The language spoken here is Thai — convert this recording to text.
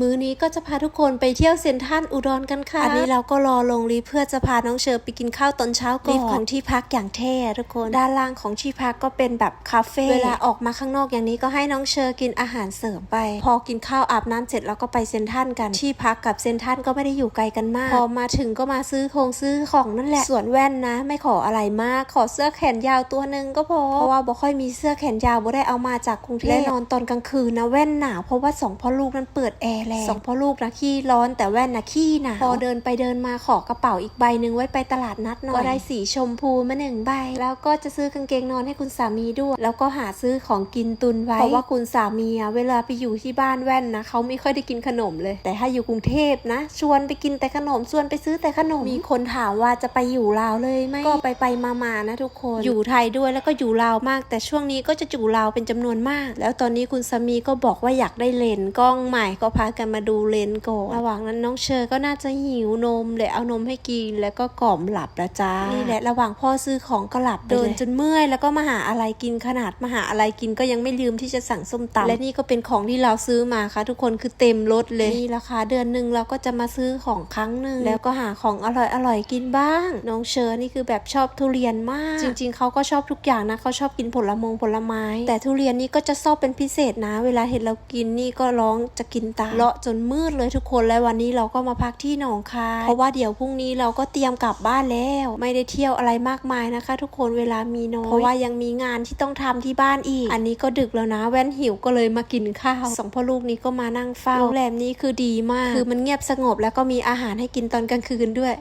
มื้อนี้ก็จะพาทุกคนไปเที่ยวเซ็นทรัลอุดรกันค่ะ อันนี้เราก็รอลงรีฟเพื่อจะพาน้องเชอร์ไปกินข้าวตอนเช้าก่อนรีฟของที่พักอย่างเท่อะทุกคน ด้านล่างของที่พักก็เป็นแบบคาเฟ่ เวลาออกมาข้างนอกอย่างนี้ก็ให้น้องเชอร์กินอาหารเสริมไป พอกินข้าวอาบน้ำเสร็จแล้วก็ไปเซ็นทรัลกัน ที่พักกับเซ็นทรัลก็ไม่ได้อยู่ไกลกันมาก พอมาถึงก็มาซื้อโครงซื้อของนั่นแหละ ส่วนแว่นนะ ไม่ขออะไรมาก ขอเสื้อแขนยาวตัวหนึ่งก็พอ เพราะว่าบ่ค่อยมีเสื้อแขนยาวบ่ได้เอามาจากกรุงเทพและนอนตอนกลางคืนนะแว่นหนาวเพราะว่าสองพ่อลูกนั้นเปิดแอร์แรงสองพ่อลูกนะขี้ร้อนแต่แว่นนะขี้หนาวพอเดินไปเดินมาขอกระเป๋าอีกใบหนึ่งไว้ไปตลาดนัดหน่อยก็ได้สีชมพูมาหนึ่งใบ แล้วก็จะซื้อกางเกงนอนให้คุณสามีด้วย แล้วก็หาซื้อของกินตุนไว้เพราะว่าคุณสามีอะเวลาไปอยู่ที่บ้านแว่นนะเขาไม่ค่อยได้กินขนมเลย แต่ถ้าอยู่กรุงเทพนะ ชวนไปกินแต่ขนมชวนไปซื้อแต่ขนมมีคนถามว่าจะไปอยู่ลาวเลยไหมก็ไปไปมามาๆนะทุกคนอยู่ไทยด้วยแล้วก็อยู่ลาวมาก แต่ช่วงนี้ก็จะอยู่ลาวเป็นจำนวนมาก แล้วตอนนี้คุณสามีก็บอกว่าอยากได้เลนส์กล้องใหม่ก็พากันมาดูเลนส์ก่อน ระหว่างนั้นน้องเชอร์ก็น่าจะหิวนมเลยเอานมให้กินแล้วก็กล่อมหลับละจ้า นี่แหละระหว่างพ่อซื้อของก็หลับเดินจนเมื่อยแล้วก็มาหาอะไรกินขนาดมาหาอะไรกินก็ยังไม่ลืมที่จะสั่งส้มตำและนี่ก็เป็นของที่เราซื้อมาค่ะ ทุกคนคือเต็มรถเลยนี่ราคาเดือนหนึ่งเราก็จะมาซื้อของครั้งหนึ่งแล้วก็หาของอร่อยอร่อยๆกินบ้าง น้องเชอร์นี่คือแบบชอบทุเรียนมาก จริง ๆเขาก็ชอบทุกอย่างนะเขาชอบกินผลมงผลไม้ แต่ทุเรียนนี่ก็จะชอบเป็นพิเศษนะ เวลาเห็นเรากินนี่ก็ร้องจะกินตามเลาะจนมืดเลยทุกคนและวันนี้เราก็มาพักที่หนองคายเพราะว่าเดี๋ยวพรุ่งนี้เราก็เตรียมกลับบ้านแล้ว ไม่ได้เที่ยวอะไรมากมายนะคะ ทุกคนเวลามีน้อยเพราะว่ายังมีงานที่ต้องทำที่บ้านอีก อันนี้ก็ดึกแล้วนะแว่นหิวก็เลยมากินข้าวสองพ่อลูกนี้ก็มานั่งเฝ้าโรงแรมนี้คือดีมาก คือมันเงียบสงบแล้วก็มีอาหารให้กินตอนกลางคืนด้วย